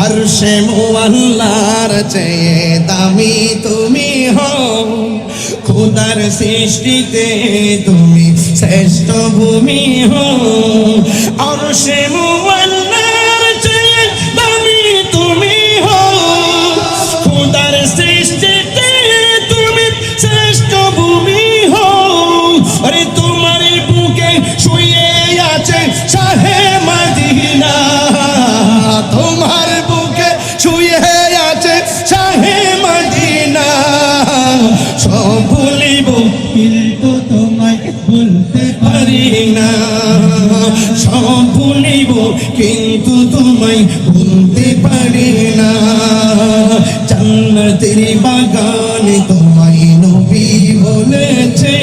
আর সে মোয়াল্লার চেয়ে দামি তুমি হও। খুদার সৃষ্টিতে তুমি শ্রেষ্ঠ ভূমি হও। আর সে কিন্তু তোমায় বলতে পারি না। সব ভুলিব কিন্তু তোমায় বলতে পারি না। জান্নাতের বাগান তোমায় নবী বলেছে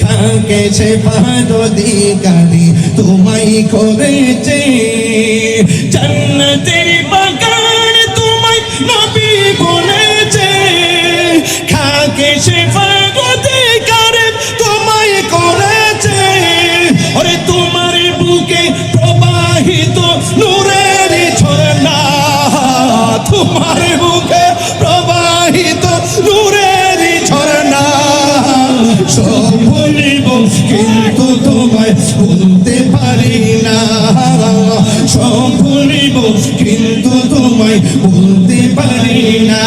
খাকেছে পাদধিকারী তোমায় করেছে। জান্নাতের বুকে প্রবাহিত নূরের ঝরনা সব ভুলিব, কিন্তু তোমায় ভুলতে পারি না। সব ভুলিব, কিন্তু তোমায় বলতে পারি না।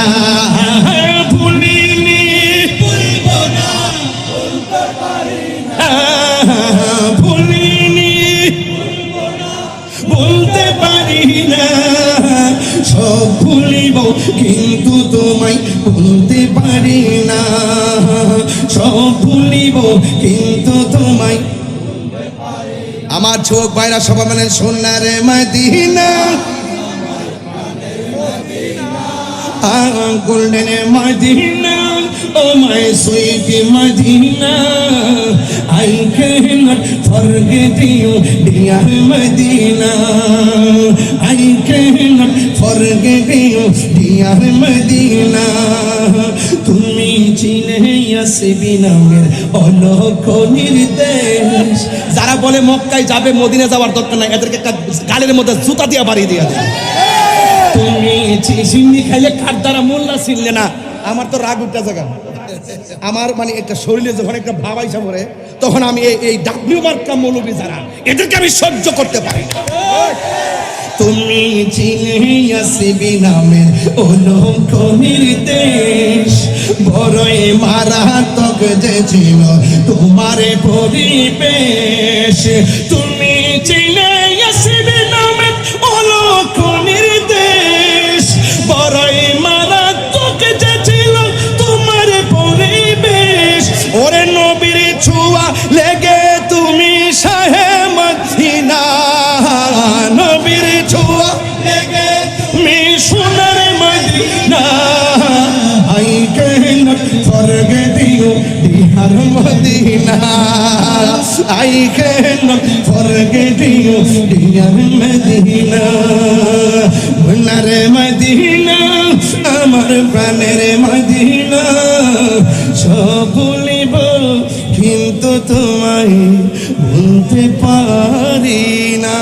সব ভুলিব কিন্তু তোমায় বলতে পারি না। সব ভুলিব, কিন্তু তোমায় আমার চোখ বাইরা সবাই মানে সোনারে Medina golden Medina, oh my sweet Medina, I cannot forget you dear Medina, I cannot forget you Medina. তুমি চিনে আসবি অলোক নির্দেশ। যারা বলে মক্কায় যাবে, মদিনা যাওয়ার দরকার নাই, এদেরকে একটা গালের মধ্যে জুতা দিয়ে বাড়িয়ে দিয়ে দেয় তুমি চিনি খাইলে কার দ্বারা মোল্লা ছিললে না? আমার তো রাগ উঠতে জায়গা আমার মানে একটা শরীরে যখন একটা ভাব আইসা পড়ে, তখন আমি এই ডাব্লিউ মার্কা মৌলবী যারা, এদেরকে আমি সহ্য করতে পারি না। তুমি চিনে আসবি নামের অলঙ্ক নির্দেশ বড়ই মারাত্মক যে ছিল তোমার পরিবেশ। তুমি dear Medina. I can forget you, dear Medina? সোনার মদিনা, আমার প্রাণের মদিনা। সব ভুলিব কিন্তু তোমায় ভুলতে পারি না।